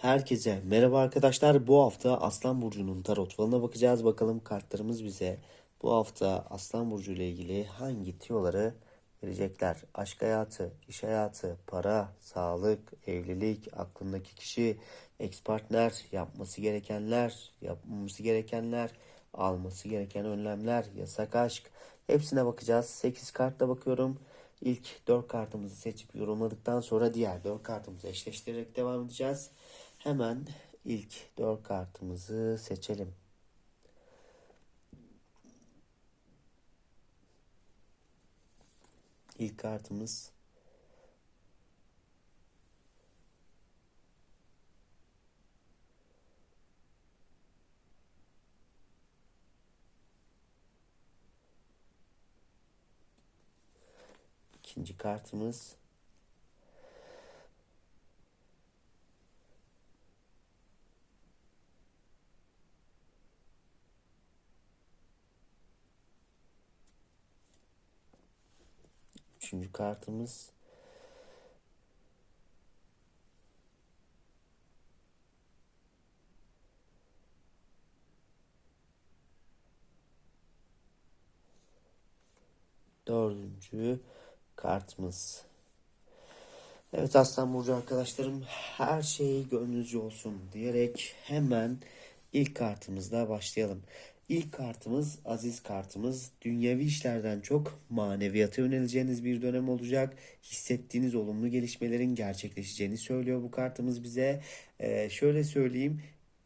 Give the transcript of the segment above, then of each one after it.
Herkese merhaba arkadaşlar. Bu hafta Aslan Burcu'nun tarot falına bakacağız. Bakalım kartlarımız bize bu hafta Aslan Burcu ile ilgili hangi tiyoları verecekler? Aşk hayatı, iş hayatı, para, sağlık, evlilik, aklındaki kişi, ex partner, yapması gerekenler, yapmaması gerekenler, alması gereken önlemler, yasak aşk. Hepsine bakacağız. 8 kartla bakıyorum. İlk 4 kartımızı seçip yorumladıktan sonra diğer 4 kartımızı eşleştirerek devam edeceğiz. Hemen ilk 4 kartımızı seçelim. İlk kartımız ikinci kartımız Üçüncü kartımız. Dördüncü kartımız. Evet Aslan Burcu arkadaşlarım her şey gönlünüzce olsun diyerek hemen ilk kartımızla başlayalım. İlk kartımız aziz kartımız. Dünyevi işlerden çok maneviyata yöneleceğiniz bir dönem olacak. Hissettiğiniz olumlu gelişmelerin gerçekleşeceğini söylüyor bu kartımız bize. Ee, şöyle söyleyeyim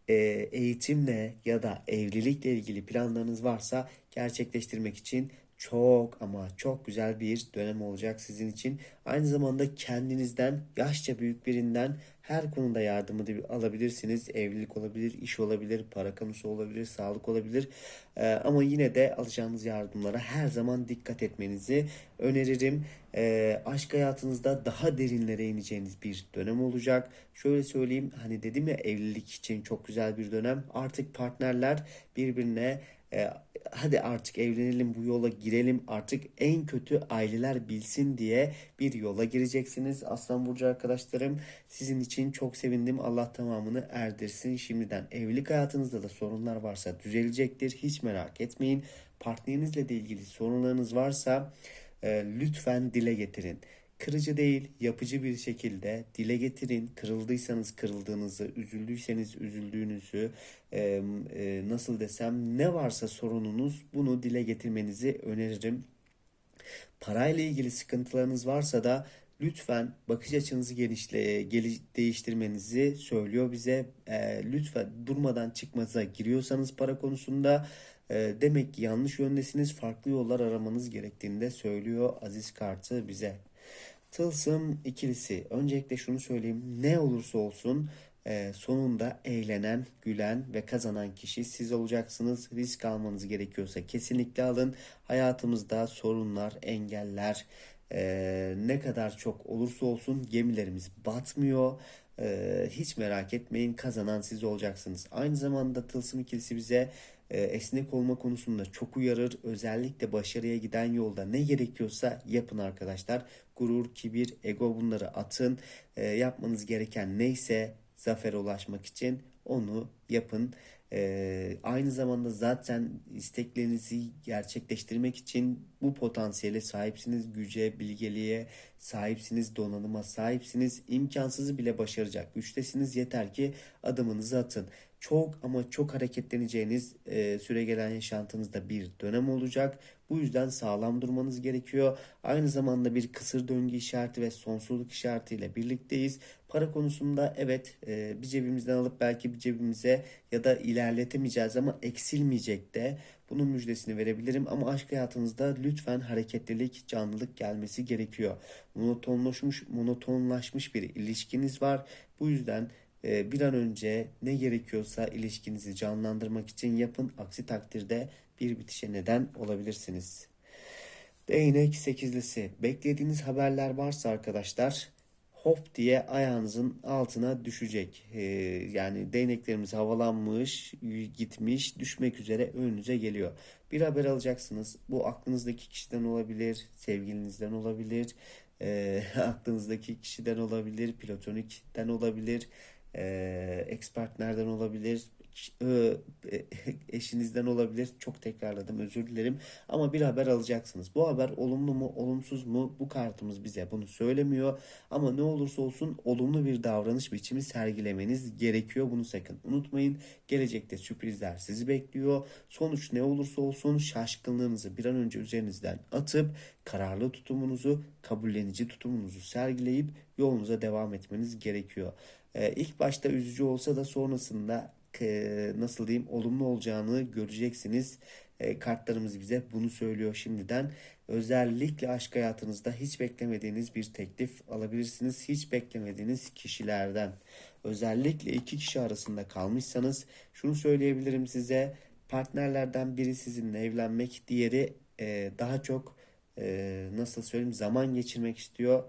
e, eğitimle ya da evlilikle ilgili planlarınız varsa gerçekleştirmek için çok ama çok güzel bir dönem olacak sizin için. Aynı zamanda kendinizden yaşça büyük birinden her konuda yardımı alabilirsiniz. Evlilik olabilir, iş olabilir, para konusu olabilir, sağlık olabilir. Ee, ama yine de alacağınız yardımlara her zaman dikkat etmenizi öneririm. Ee, aşk hayatınızda daha derinlere ineceğiniz bir dönem olacak. Şöyle söyleyeyim hani dedim ya evlilik için çok güzel bir dönem. Artık partnerler birbirine e, hadi artık evlenelim bu yola girelim artık en kötü aileler bilsin diye bir yola gireceksiniz. Aslan Burcu arkadaşlarım sizin için çok sevindim. Allah tamamını erdirsin. Şimdiden evlilik hayatınızda da sorunlar varsa düzelecektir. Hiç merak etmeyin. Partnerinizle de ilgili sorunlarınız varsa e, lütfen dile getirin. Kırıcı değil, yapıcı bir şekilde dile getirin. Kırıldıysanız kırıldığınızı, üzüldüyseniz üzüldüğünüzü, e, e, nasıl desem ne varsa sorununuz bunu dile getirmenizi öneririm. Parayla ilgili sıkıntılarınız varsa da lütfen bakış açınızı genişle, geliş, değiştirmenizi söylüyor bize. E, lütfen durmadan çıkmaza giriyorsanız para konusunda e, demek ki yanlış yöndesiniz. Farklı yollar aramanız gerektiğini de söylüyor Aziz Kartı bize. Tılsım ikilisi. Öncelikle şunu söyleyeyim. Ne olursa olsun e, sonunda eğlenen, gülen ve kazanan kişi siz olacaksınız. Risk almanız gerekiyorsa kesinlikle alın. Hayatımızda sorunlar, engeller e, ne kadar çok olursa olsun gemilerimiz batmıyor. E, hiç merak etmeyin kazanan siz olacaksınız. Aynı zamanda Tılsım ikilisi bize e, esnek olma konusunda çok uyarır. Özellikle başarıya giden yolda ne gerekiyorsa yapın arkadaşlar. Gurur, kibir, ego bunları atın. E, yapmanız gereken neyse zafere ulaşmak için onu yapın. Ee, aynı zamanda zaten isteklerinizi gerçekleştirmek için bu potansiyele sahipsiniz, güce, bilgeliğe sahipsiniz, donanıma sahipsiniz, imkansızı bile başaracak güçtesiniz. Yeter ki adımınızı atın. Çok ama çok hareketleneceğiniz e, süre gelen yaşantınızda bir dönem olacak. Bu yüzden sağlam durmanız gerekiyor. Aynı zamanda bir kısır döngü işareti ve sonsuzluk işaretiyle birlikteyiz. Para konusunda evet e, bir cebimizden alıp belki bir cebimize ya da ilerletemeyeceğiz ama eksilmeyecek de bunun müjdesini verebilirim. Ama aşk hayatınızda lütfen hareketlilik, canlılık gelmesi gerekiyor. Monotonlaşmış, monotonlaşmış bir ilişkiniz var. Bu yüzden e, bir an önce ne gerekiyorsa ilişkinizi canlandırmak için yapın. Aksi takdirde bir bitişe neden olabilirsiniz. Değnek sekizlisi. Beklediğiniz haberler varsa arkadaşlar hop diye ayağınızın altına düşecek. Ee, yani değneklerimiz havalanmış, gitmiş, düşmek üzere önünüze geliyor. Bir haber alacaksınız. Bu aklınızdaki kişiden olabilir, sevgilinizden olabilir, e, aklınızdaki kişiden olabilir, platonikten olabilir. Ee, ex partnerden olabilir, e, eşinizden olabilir. Çok tekrarladım özür dilerim. Ama bir haber alacaksınız. Bu haber olumlu mu olumsuz mu bu kartımız bize bunu söylemiyor. Ama ne olursa olsun olumlu bir davranış biçimi sergilemeniz gerekiyor. Bunu sakın unutmayın. Gelecekte sürprizler sizi bekliyor. Sonuç ne olursa olsun şaşkınlığınızı bir an önce üzerinizden atıp kararlı tutumunuzu, kabullenici tutumunuzu sergileyip yolunuza devam etmeniz gerekiyor. Ee, ilk başta üzücü olsa da sonrasında nasıl diyeyim olumlu olacağını göreceksiniz. Kartlarımız bize bunu söylüyor şimdiden. Özellikle aşk hayatınızda hiç beklemediğiniz bir teklif alabilirsiniz. Hiç beklemediğiniz kişilerden. Özellikle iki kişi arasında kalmışsanız şunu söyleyebilirim size. Partnerlerden biri sizinle evlenmek, diğeri daha çok nasıl söyleyeyim zaman geçirmek istiyor.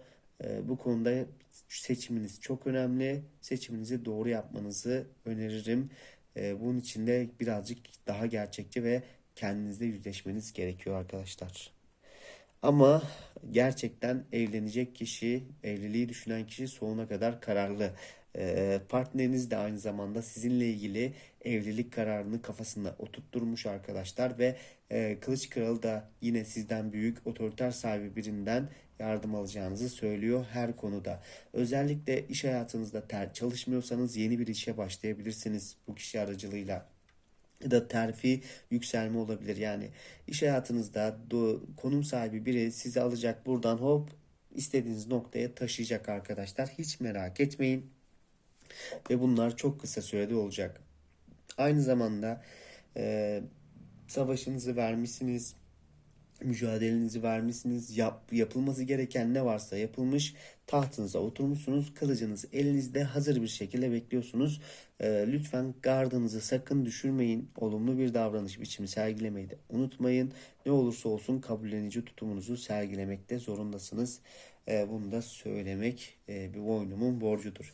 Bu konuda seçiminiz çok önemli. Seçiminizi doğru yapmanızı öneririm. E, bunun için de birazcık daha gerçekçi ve kendinizle yüzleşmeniz gerekiyor arkadaşlar. Ama gerçekten evlenecek kişi, evliliği düşünen kişi sonuna kadar kararlı. Ee, partneriniz de aynı zamanda sizinle ilgili evlilik kararını kafasında oturtturmuş arkadaşlar ve e, Kılıç Kralı da yine sizden büyük otoriter sahibi birinden yardım alacağınızı söylüyor her konuda. Özellikle iş hayatınızda ter çalışmıyorsanız yeni bir işe başlayabilirsiniz bu kişi aracılığıyla ya da terfi yükselme olabilir. Yani iş hayatınızda konum sahibi biri sizi alacak buradan hop istediğiniz noktaya taşıyacak arkadaşlar. Hiç merak etmeyin. Ve bunlar çok kısa sürede olacak. Aynı zamanda e, savaşınızı vermişsiniz mücadelenizi vermişsiniz. Yap, yapılması gereken ne varsa yapılmış. Tahtınıza oturmuşsunuz. Kılıcınız elinizde hazır bir şekilde bekliyorsunuz. Ee, lütfen gardınızı sakın düşürmeyin. Olumlu bir davranış biçimi sergilemeyi de unutmayın. Ne olursa olsun kabullenici tutumunuzu sergilemekte zorundasınız. Ee, bunu da söylemek e, bir oyunumun borcudur.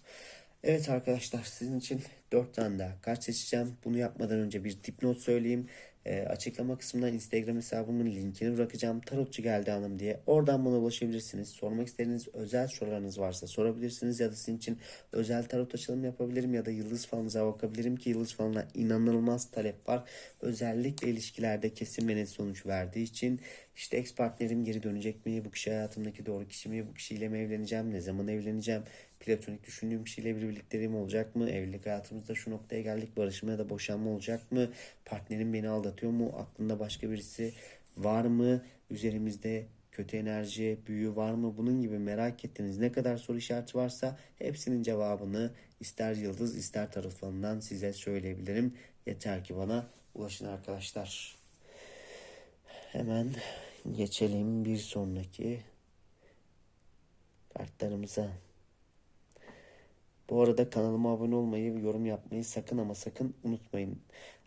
Evet arkadaşlar sizin için 4 tane daha kart seçeceğim. Bunu yapmadan önce bir dipnot söyleyeyim. E, açıklama kısmına Instagram hesabımın linkini bırakacağım. Tarotçu geldi hanım diye. Oradan bana ulaşabilirsiniz. Sormak istediğiniz özel sorularınız varsa sorabilirsiniz. Ya da sizin için özel tarot açılımı yapabilirim. Ya da yıldız falınıza bakabilirim ki yıldız falına inanılmaz talep var. Özellikle ilişkilerde kesin ve net sonuç verdiği için işte ex partnerim geri dönecek mi? Bu kişi hayatımdaki doğru kişi mi? Bu kişiyle mi evleneceğim? Ne zaman evleneceğim? Platonik düşündüğüm kişiyle bir birlikteliğim olacak mı? Evlilik hayatımızda şu noktaya geldik. Barışma ya da boşanma olacak mı? Partnerim beni aldatıyor mu? Aklında başka birisi var mı? Üzerimizde kötü enerji, büyü var mı? Bunun gibi merak ettiğiniz ne kadar soru işareti varsa hepsinin cevabını ister yıldız ister tarafından size söyleyebilirim. Yeter ki bana ulaşın arkadaşlar. Hemen geçelim bir sonraki kartlarımıza. Bu arada kanalıma abone olmayı, yorum yapmayı sakın ama sakın unutmayın.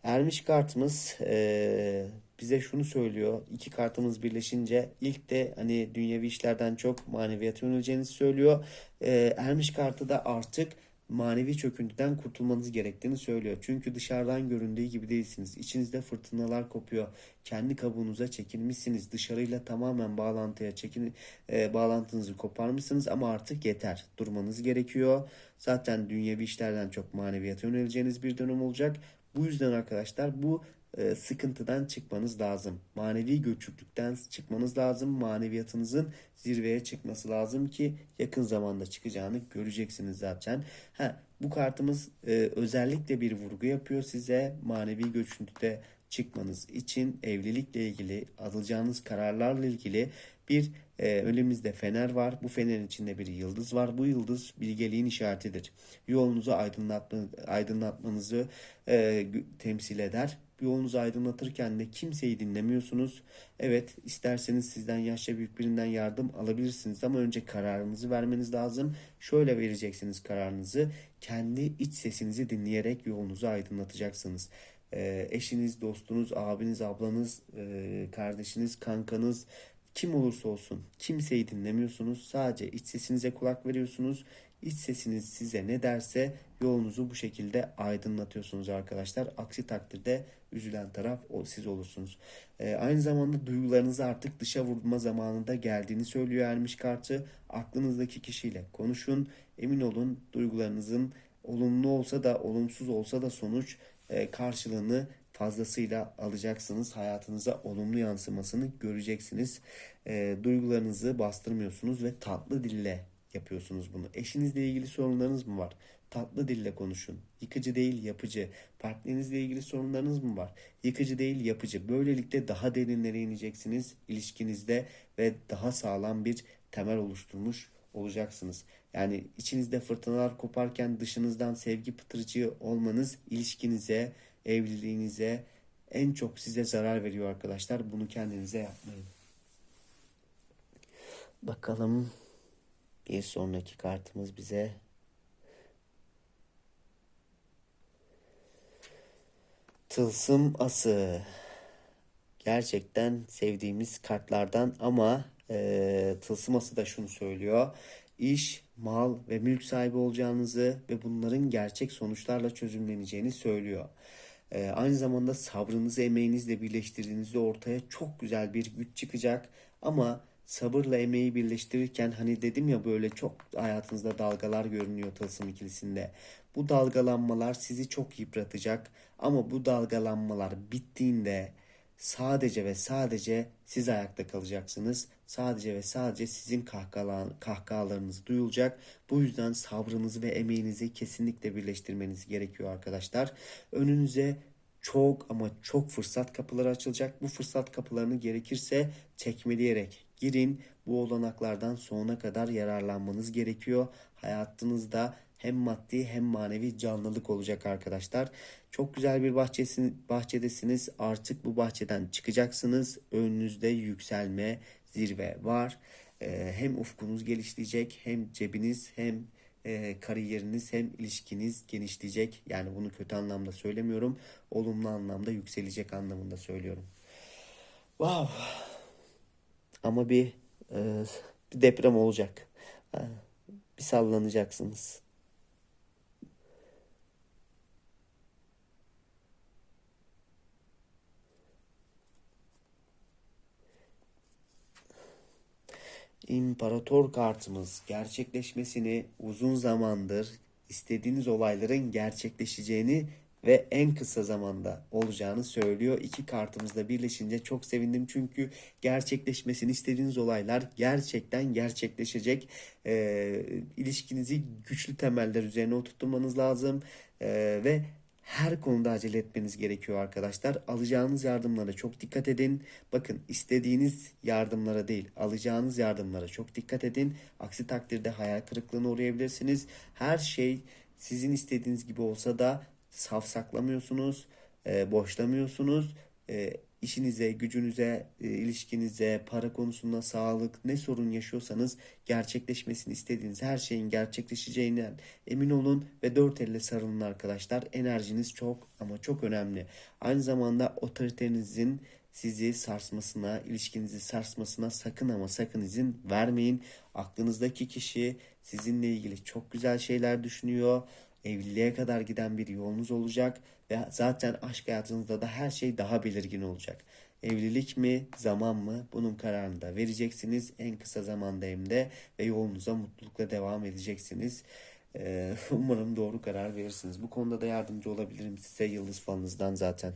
Ermiş kartımız e, bize şunu söylüyor. İki kartımız birleşince ilk de hani dünyevi işlerden çok maneviyata yöneleceğinizi söylüyor. E, Ermiş kartı da artık manevi çöküntüden kurtulmanız gerektiğini söylüyor. Çünkü dışarıdan göründüğü gibi değilsiniz. İçinizde fırtınalar kopuyor. Kendi kabuğunuza çekilmişsiniz. Dışarıyla tamamen bağlantıya çekin e, bağlantınızı koparmışsınız ama artık yeter. Durmanız gerekiyor. Zaten dünyevi işlerden çok maneviyata yöneleceğiniz bir dönem olacak. Bu yüzden arkadaşlar bu e, sıkıntıdan çıkmanız lazım. Manevi göçüklükten çıkmanız lazım. Maneviyatınızın zirveye çıkması lazım ki yakın zamanda çıkacağını göreceksiniz zaten. Ha, bu kartımız e, özellikle bir vurgu yapıyor size. Manevi göçüntüde çıkmanız için evlilikle ilgili alacağınız kararlarla ilgili bir e, önümüzde fener var. Bu fenerin içinde bir yıldız var. Bu yıldız bilgeliğin işaretidir. Yolunuzu aydınlatma, aydınlatmanızı e, temsil eder. Yolunuzu aydınlatırken de kimseyi dinlemiyorsunuz. Evet isterseniz sizden yaşça büyük birinden yardım alabilirsiniz ama önce kararınızı vermeniz lazım. Şöyle vereceksiniz kararınızı. Kendi iç sesinizi dinleyerek yolunuzu aydınlatacaksınız. E, eşiniz, dostunuz, abiniz, ablanız, e, kardeşiniz, kankanız kim olursa olsun kimseyi dinlemiyorsunuz. Sadece iç sesinize kulak veriyorsunuz. İç sesiniz size ne derse yolunuzu bu şekilde aydınlatıyorsunuz arkadaşlar. Aksi takdirde üzülen taraf o siz olursunuz. Ee, aynı zamanda duygularınızı artık dışa vurma zamanında geldiğini söylüyor Ermiş kartı. Aklınızdaki kişiyle konuşun. Emin olun duygularınızın olumlu olsa da olumsuz olsa da sonuç e, karşılığını fazlasıyla alacaksınız. Hayatınıza olumlu yansımasını göreceksiniz. E, duygularınızı bastırmıyorsunuz ve tatlı dille yapıyorsunuz bunu. Eşinizle ilgili sorunlarınız mı var? Tatlı dille konuşun. Yıkıcı değil yapıcı. Partnerinizle ilgili sorunlarınız mı var? Yıkıcı değil yapıcı. Böylelikle daha derinlere ineceksiniz ilişkinizde ve daha sağlam bir temel oluşturmuş olacaksınız. Yani içinizde fırtınalar koparken dışınızdan sevgi pıtırcığı olmanız ilişkinize, evliliğinize en çok size zarar veriyor arkadaşlar. Bunu kendinize yapmayın. Bakalım bir sonraki kartımız bize Tılsım ası. Gerçekten sevdiğimiz kartlardan ama e, tılsım ası da şunu söylüyor. İş, mal ve mülk sahibi olacağınızı ve bunların gerçek sonuçlarla çözümleneceğini söylüyor. E, aynı zamanda sabrınızı emeğinizle birleştirdiğinizde ortaya çok güzel bir güç çıkacak. Ama sabırla emeği birleştirirken hani dedim ya böyle çok hayatınızda dalgalar görünüyor tılsım ikilisinde. Bu dalgalanmalar sizi çok yıpratacak ama bu dalgalanmalar bittiğinde sadece ve sadece siz ayakta kalacaksınız. Sadece ve sadece sizin kahkahalar, kahkahalarınız duyulacak. Bu yüzden sabrınızı ve emeğinizi kesinlikle birleştirmeniz gerekiyor arkadaşlar. Önünüze çok ama çok fırsat kapıları açılacak. Bu fırsat kapılarını gerekirse çekmeleyerek girin. Bu olanaklardan sonuna kadar yararlanmanız gerekiyor. Hayatınızda hem maddi hem manevi canlılık olacak arkadaşlar. Çok güzel bir bahçesin, bahçedesiniz. Artık bu bahçeden çıkacaksınız. Önünüzde yükselme, zirve var. Ee, hem ufkunuz gelişleyecek hem cebiniz hem e, kariyeriniz hem ilişkiniz genişleyecek. Yani bunu kötü anlamda söylemiyorum. Olumlu anlamda yükselecek anlamında söylüyorum. Wow. Ama bir, e, bir deprem olacak. Ha, Bir sallanacaksınız. İmparator kartımız gerçekleşmesini uzun zamandır istediğiniz olayların gerçekleşeceğini ve en kısa zamanda olacağını söylüyor. İki kartımızla birleşince çok sevindim çünkü gerçekleşmesini istediğiniz olaylar gerçekten gerçekleşecek. Ee, ilişkinizi güçlü temeller üzerine oturtmanız lazım Ee, ve her konuda acele etmeniz gerekiyor arkadaşlar. Alacağınız yardımlara çok dikkat edin. Bakın istediğiniz yardımlara değil, alacağınız yardımlara çok dikkat edin. Aksi takdirde hayal kırıklığına uğrayabilirsiniz. Her şey sizin istediğiniz gibi olsa da safsaklamıyorsunuz, e, boşlamıyorsunuz. E, işinize, gücünüze, e, ilişkinize, para konusunda sağlık ne sorun yaşıyorsanız gerçekleşmesini istediğiniz her şeyin gerçekleşeceğinden emin olun ve dört elle sarılın arkadaşlar. Enerjiniz çok ama çok önemli. Aynı zamanda otoritenizin sizi sarsmasına, ilişkinizi sarsmasına sakın ama sakın izin vermeyin. Aklınızdaki kişi sizinle ilgili çok güzel şeyler düşünüyor. Evliliğe kadar giden bir yolunuz olacak ve zaten aşk hayatınızda da her şey daha belirgin olacak. Evlilik mi, zaman mı? Bunun kararını da vereceksiniz en kısa zamanda hem de ve yolunuza mutlulukla devam edeceksiniz. Ee, umarım doğru karar verirsiniz. Bu konuda da yardımcı olabilirim size yıldız falınızdan zaten.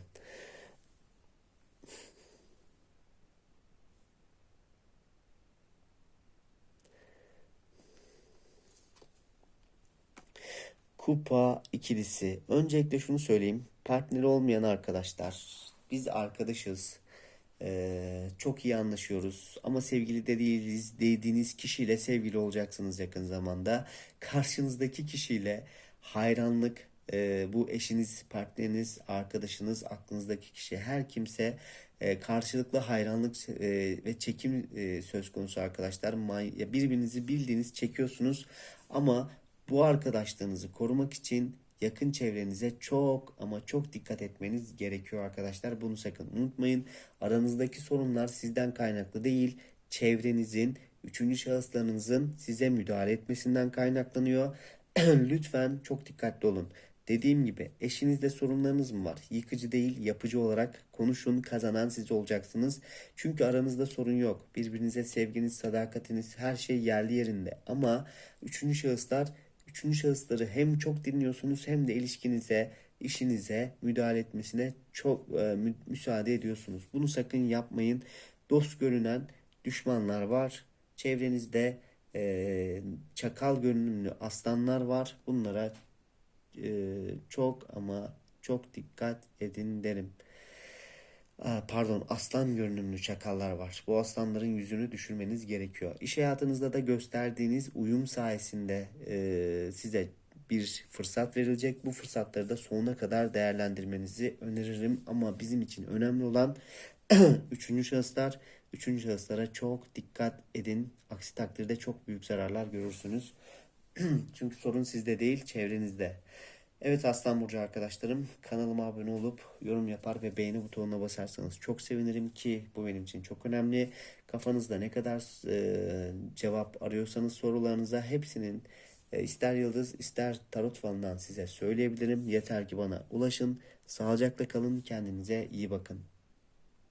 Kupa ikilisi. Öncelikle şunu söyleyeyim. Partneri olmayan arkadaşlar. Biz arkadaşız. Ee, çok iyi anlaşıyoruz. Ama sevgili de değiliz. Dediğiniz kişiyle sevgili olacaksınız yakın zamanda. Karşınızdaki kişiyle hayranlık, e, bu eşiniz, partneriniz, arkadaşınız, aklınızdaki kişi her kimse e, karşılıklı hayranlık e, ve çekim e, söz konusu arkadaşlar. Birbirinizi bildiğiniz çekiyorsunuz ama bu arkadaşlığınızı korumak için yakın çevrenize çok ama çok dikkat etmeniz gerekiyor arkadaşlar. Bunu sakın unutmayın. Aranızdaki sorunlar sizden kaynaklı değil, çevrenizin, üçüncü şahıslarınızın size müdahale etmesinden kaynaklanıyor. Lütfen çok dikkatli olun. Dediğim gibi eşinizde sorunlarınız mı var? Yıkıcı değil, yapıcı olarak konuşun, kazanan siz olacaksınız. Çünkü aranızda sorun yok. Birbirinize sevginiz, sadakatiniz, her şey yerli yerinde. Ama üçüncü şahıslar üçüncü şahısları hem çok dinliyorsunuz hem de ilişkinize, işinize müdahale etmesine çok e, mü- müsaade ediyorsunuz. Bunu sakın yapmayın. Dost görünen düşmanlar var. Çevrenizde e, çakal görünümlü aslanlar var. Bunlara e, çok ama çok dikkat edin derim. Aa, Pardon, aslan görünümlü çakallar var. Bu aslanların yüzünü düşürmeniz gerekiyor. İş hayatınızda da gösterdiğiniz uyum sayesinde e, size bir fırsat verilecek. Bu fırsatları da sonuna kadar değerlendirmenizi öneririm. Ama bizim için önemli olan üçüncü şahıslar. Üçüncü şahıslara çok dikkat edin. Aksi takdirde çok büyük zararlar görürsünüz. Çünkü sorun sizde değil, çevrenizde. Evet Aslan Burcu arkadaşlarım kanalıma abone olup yorum yapar ve beğeni butonuna basarsanız çok sevinirim ki bu benim için çok önemli. Kafanızda ne kadar e, cevap arıyorsanız sorularınıza hepsinin e, ister yıldız ister tarot falından size söyleyebilirim. Yeter ki bana ulaşın. Sağlıcakla kalın kendinize iyi bakın.